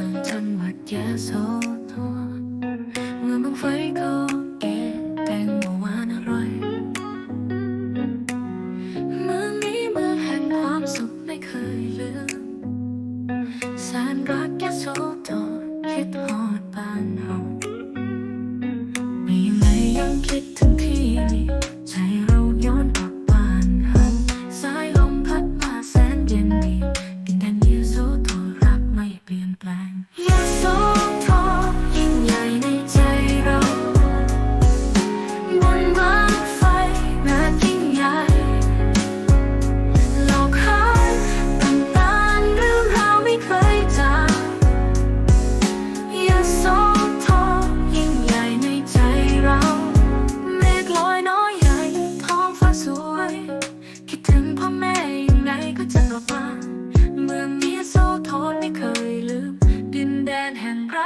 천천히 밖에서 도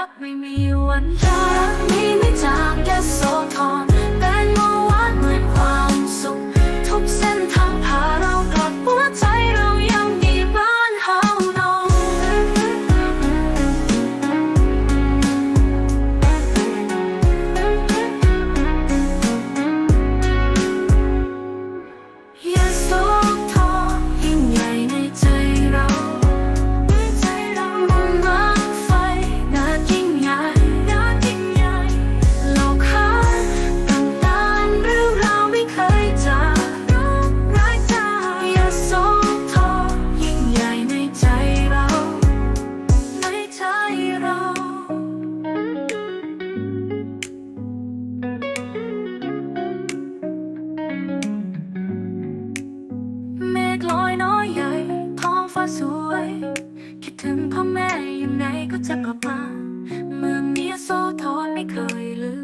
กไม่มีวันรักไม่ สวย คิดถึงพ่อแม่ยังไงก็จะกลับมา เมืองนี้โซทอนไม่เคยลืม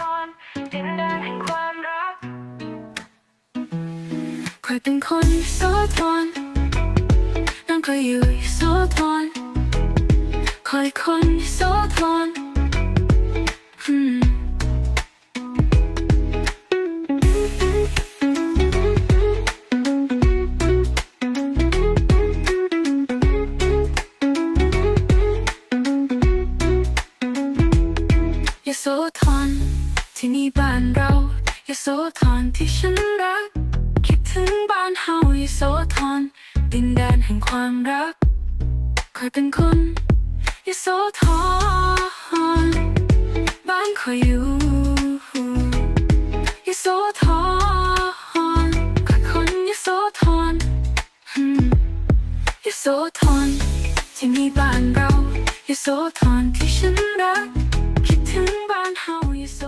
ตอนดินแดนแห่งความรักเคยเป็นคนโซดอนนั่งคอยอยู่โซดอนคอยคนโซดอนอืมยโซทอน ที่นี่บ้านเรายโสธรที่ฉันรัก คิดถึงบ้านเฮายโสธรดินแดนแห่งความรักคอยเป็นคนยโสธรบ้านคอยอยู่ยโสธรคอยคนยโสธรยโสธรที่นี่บ้านเรายโสธรที่ฉันรัก คิดถึงบ้านเฮายโส